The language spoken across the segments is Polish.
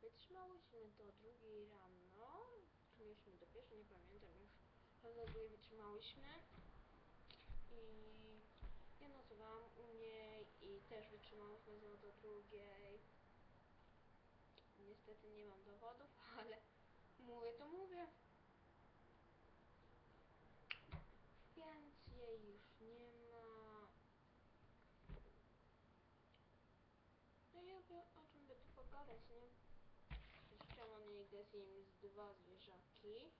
Wytrzymałyśmy do drugiej rano, czy mieliśmy do pierwszej, nie pamiętam już. Ale do drugiej wytrzymałyśmy. I ja nocowałam u niej i też wytrzymałyśmy znowu do drugiej. Niestety nie mam dowodów, ale mówię to mówię. Więc jej już nie ma. No i pogadać, nie? Mam The Sims 2 zwierzaki.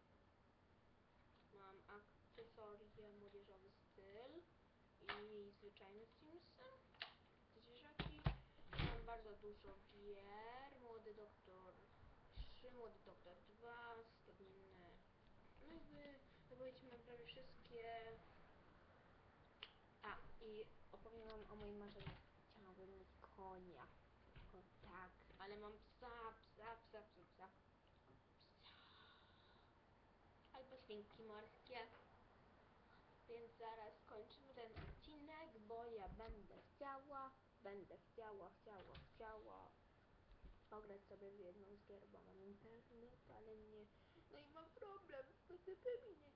Mam akcesoria młodzieżowy styl i zwyczajne Simsy. Zwierzaki. Mam bardzo dużo gier. Młody doktor 3, młody doktor 2, stadniny. No jakby opowiedzieliśmy prawie wszystkie. A, i opowiem wam o moim marzeniu. Chciałabym mieć konia. Ale mam psa, psa, psa, psa, psa. Psa. Albo świnki morskie. Więc zaraz kończymy ten odcinek, bo ja będę chciała, będę chciała, chciała, chciała pograć sobie w jedną z gier, bo mam internet, ale nie. No i mam problem, z PCP mi nie